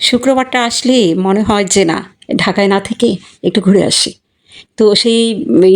শুক্রবারটা আসলে মনে হয় যে না, ঢাকায় না থেকে একটু ঘুরে আসি। তো সেই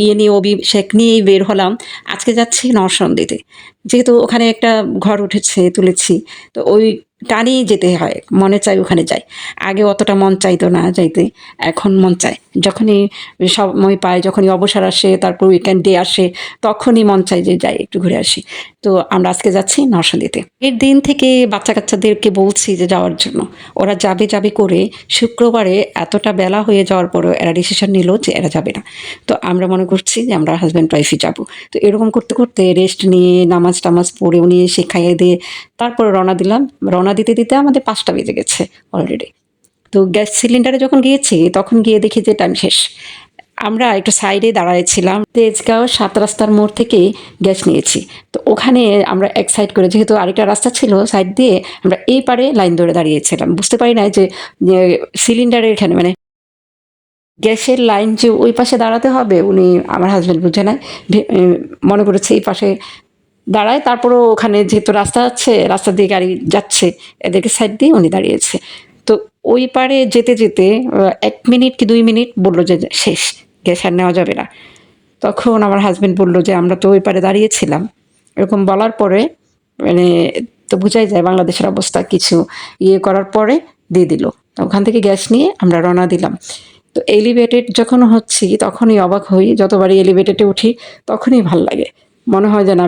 ইয়ে নিয়ে, অভিষেক নিয়েই বের হলাম। আজকে যাচ্ছি নরসন্দিতে। যেহেতু ওখানে একটা ঘর উঠেছে, তুলেছি। তো ওই টানেই যেতে হয় মনে চাই ওখানে যাই। আগে অতটা মন চাইতো না যাইতে, এখন মন চায়। যখনই সময় পাই, যখনই অবসর আসে, তারপর উইকেন্ড ডে আসে, তখনই মন চাই যে যাই, একটু ঘুরে আসি। তো আমরা আজকে যাচ্ছি নরসন্দিতে এর দিন থেকে বাচ্চা কাচ্চাদেরকে বলছি যে যাওয়ার জন্য। ওরা যাবে যাবে করে শুক্রবারে এতটা বেলা হয়ে যাওয়ার পরেও এরা ডিসিশন নিল যে এরা যাবে না। তো আমরা মনে করছি যে আমরা হাজব্যান্ড ওয়াইফই যাব। তো এরকম করতে করতে রেস্ট নিয়ে নামাজ টামাজ পড়ে উনি এসে খাইয়ে দিয়ে তারপর রওনা দিলাম। রওনা দিতে দিতে আমাদের পাঁচটা বেজে গেছে অলরেডি তো গ্যাস সিলিন্ডারে যখন গিয়েছি, তখন গিয়ে দেখি যে টাইম শেষ। আমরা একটু সাইডে দাঁড়াইছিলাম তেজগাঁও সাত রাস্তার মোড় থেকে গ্যাস নিয়েছি। তো ওখানে আমরা এক সাইড করে, যেহেতু আরেকটা রাস্তা ছিল সাইড দিয়ে, আমরা এই পারে লাইন ধরে দাঁড়িয়েছিলাম। বুঝতে পারি না যে সিলিন্ডারের এখানে মানে গ্যাসের লাইন যে ওই পাশে দাঁড়াতে হবে, উনি আমার হাজব্যান্ড বুঝে নাই। মনে করেছে এই পাশে দাঁড়ায়, তারপরও ওখানে যেহেতু রাস্তা আছে, রাস্তা দিয়ে গাড়ি যাচ্ছে, এদেরকে সাইড দিয়ে উনি দাঁড়িয়েছে। তো ওই পারে যেতে যেতে এক মিনিট কি দুই মিনিট বলল যে শেষ, গ্যাস আর নেওয়া যাবে না। তখন আমার হাজব্যান্ড বলল যে, আমরা তো ওই পারে দাঁড়িয়েছিলাম। এরকম বলার পরে মানে তো বোঝাই যায় বাংলাদেশের অবস্থা, কিছু ইয়ে করার পরে দিয়ে দিল। ওখান থেকে গ্যাস নিয়ে আমরা রওনা দিলাম। তো এলিভেটেড যখন হচ্ছি, তখনই অবাক হই, যতবারই এলিভেটেডে উঠি, তখনই ভালো লাগে। মনে হয় যে না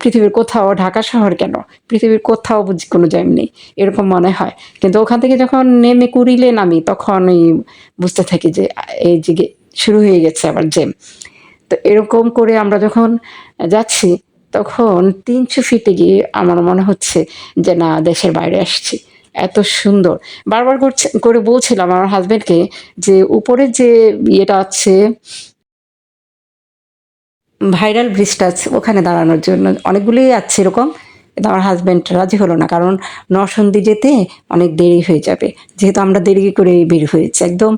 পৃথিবীর কোথাও, ঢাকা শহর কেন? পৃথিবীর কোথাও বুঝি কোনো জ্যাম নেই। এরকম মনে হয়। কিন্তু ওখান থেকে যখন নেমে কুড়িলে নামি তখন বুঝতে থাকি যে, এই যে শুরু হয়ে গেছে আবার জ্যাম তো এরকম করে আমরা যখন যাচ্ছি, তখন তিনশো ফিটে গিয়ে আমার মনে হচ্ছে যে, না, দেশের বাইরে আসছি। এত সুন্দর। বারবার করছে, করে বলছিলাম আমার হাজবেন্ডকে যে, উপরে যে ইয়েটা আছে ভাইরাল ব্রিজটা আছে ওখানে দাঁড়ানোর জন্য। অনেকগুলোই আছে এরকম আমার হাজব্যান্ড রাজি হলো না, কারণ নরসন্দি যেতে অনেক দেরি হয়ে যাবে। যেহেতু আমরা দেরি করে বের হয়েছি, একদম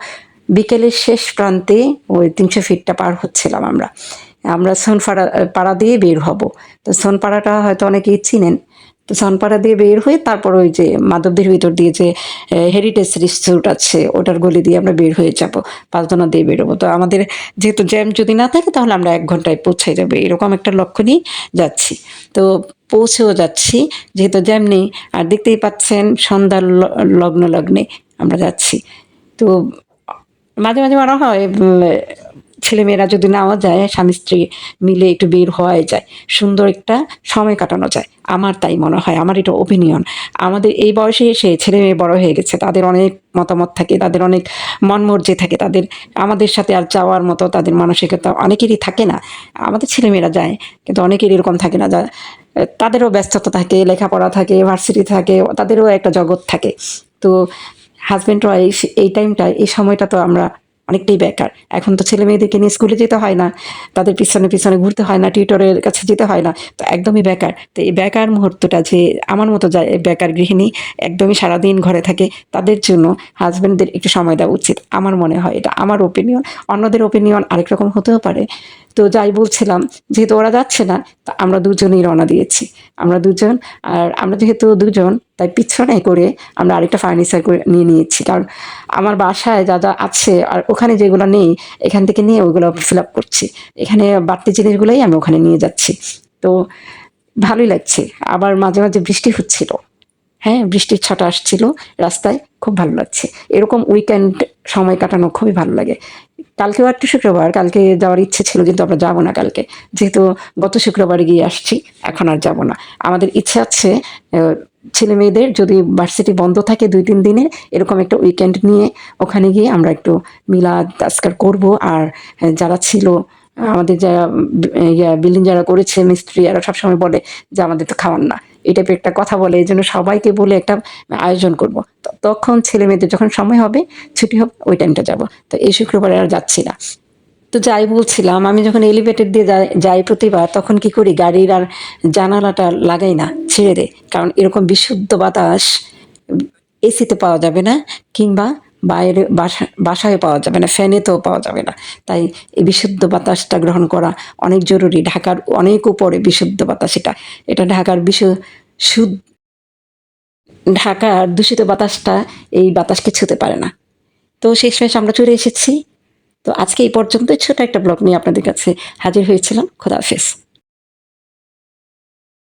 বিকেলের শেষ প্রান্তে ওই তিনশো ফিটটা পার হচ্ছিলাম আমরা। আমরা সোনপাড়া, পাড়া দিয়ে বের হব। তো সোনপাড়াটা হয়তো অনেকেই চিনেন তো সোনপাড়া দিয়ে বের হয়ে তারপর ওই যে মাধবদের ভিতর দিয়ে যে হেরিটেজ রিসোর্ট আছে, ওটার গলি দিয়ে আমরা বের হয়ে যাব পাঁচদোনা দিয়ে বেরোবো। তো আমাদের যেহেতু জ্যাম যদি না থাকে, তাহলে আমরা এক ঘন্টায় পৌঁছে যাবে। এরকম একটা লক্ষ্য নিয়ে যাচ্ছি। তো পৌঁছেও যাচ্ছি, যেহেতু জ্যাম নেই, আর দেখতেই পাচ্ছেন সন্ধ্যার লগ্ন লগ্নে আমরা যাচ্ছি। তো মাঝে মাঝে মনে হয় ছেলেমেয়েরা যদি নেওয়া যায়, স্বামী স্ত্রী মিলে একটু বের হওয়াই যায়, সুন্দর একটা সময় কাটানো যায়। আমার তাই মনে হয়, আমার এটা ওপিনিয়ন আমাদের এই বয়সে এসে ছেলে মেয়ে বড় হয়ে গেছে, তাদের অনেক মতামত থাকে, তাদের অনেক মন মর্জি থাকে, তাদের, আমাদের সাথে আর যাওয়ার মতো তাদের মানসিকতা অনেকেরই থাকে না। আমাদের ছেলেমেয়েরা যায়, কিন্তু অনেকের এরকম থাকে না, যা, তাদেরও ব্যস্ততা থাকে, লেখাপড়া থাকে ভার্সিটি থাকে, তাদেরও একটা জগৎ থাকে। তো হাজব্যান্ড ওয়াইফ এই টাইমটা এই সময়টা তো আমরা অনেকটাই বেকার। এখন তো ছেলে মেয়েদেরকে নিয়ে স্কুলে যেতে হয় না, তাদের পিছনে পিছনে ঘুরতে হয় না, টিউটরের কাছে যেতে হয় না, তো একদমই বেকার। তো এই বেকার মুহূর্তটা যে আমার মতো যায় বেকার গৃহিণী একদমই সারাদিন ঘরে থাকে, তাদের জন্য হাজব্যান্ডদের একটু সময় দেওয়া উচিত, আমার মনে হয়। এটা আমার ওপিনিয়ন অন্যদের ওপিনিয়ন আরেক রকম হতেও পারে। তো যাই বলছিলাম, যেহেতু ওরা যাচ্ছে না, তা আমরা দুজনেই রওনা দিয়েছি। আমরা দুজন, আর আমরা যেহেতু দুজন তাই পিছনে করে আমরা আরেকটা ফার্নিচার করে নিয়ে নিয়েছি। কারণ আমার বাসায় যা যা আছে আর ওখানে যেগুলো নেই, এখান থেকে নিয়ে ওইগুলো ফিল আপ করছি। এখানে বাড়তি জিনিসগুলোই আমি ওখানে নিয়ে যাচ্ছি। তো ভালোই লাগছে। আবার মাঝে মাঝে বৃষ্টি হচ্ছিল। হ্যাঁ বৃষ্টির ছটা আসছিল রাস্তায়, খুব ভালো লাগছে। এরকম উইকেন্ড সময় কাটানো খুবই ভালো লাগে। কালকেও একটা শুক্রবার, কালকে যাওয়ার ইচ্ছে ছিল কিন্তু আমরা যাব না কালকে। যেহেতু গত শুক্রবারে গিয়ে আসছি, এখন আর যাব না। আমাদের ইচ্ছে আছে ছেলে মেয়েদের যদি ভার্সিটি বন্ধ থাকে দুই তিন দিনে, এরকম একটা উইকেন্ড নিয়ে ওখানে গিয়ে আমরা একটু মিলাদ আজকার করব। আর যারা ছিল, আমাদের যারা বিল্ডিং যারা করেছে, মিস্ত্রি এরা সবসময় বলে যে আমাদের তো খাওয়ান না। এই টাইপের একটা কথা বলে এই জন্য সবাইকে বলে একটা আয়োজন করব। তখন ছেলে মেয়েদের যখন সময় হবে, ছুটি হোক ওই টাইমটা যাব। তো এই শুক্রবারে আর যাচ্ছি না। তো যাই বলছিলাম, আমি যখন এলিভেটেড দিয়ে যাই প্রতিবার, তখন কি করি? গাড়ির আর জানালাটা লাগাই না, ছেড়ে দে কারণ এরকম বিশুদ্ধ বাতাস এসিতে পাওয়া যাবে না, কিংবা বাইরে বাসা, বাসায় পাওয়া যাবে না ফ্যানেতেও পাওয়া যাবে না। তাই এই বিশুদ্ধ বাতাসটা গ্রহণ করা অনেক জরুরি। ঢাকার অনেক উপরে বিশুদ্ধ বাতাস এটা। এটা ঢাকার বিশ্ব সুদ ঢাকার দূষিত বাতাসটা এই বাতাসকে ছুতে পারে না। তো শেষমেশ আমরা চলে এসেছি। তো আজকে এই পর্যন্ত ছোট একটা ব্লগ নিয়ে আপনাদের কাছে হাজির হয়েছিলাম। খোদা হাফেজ।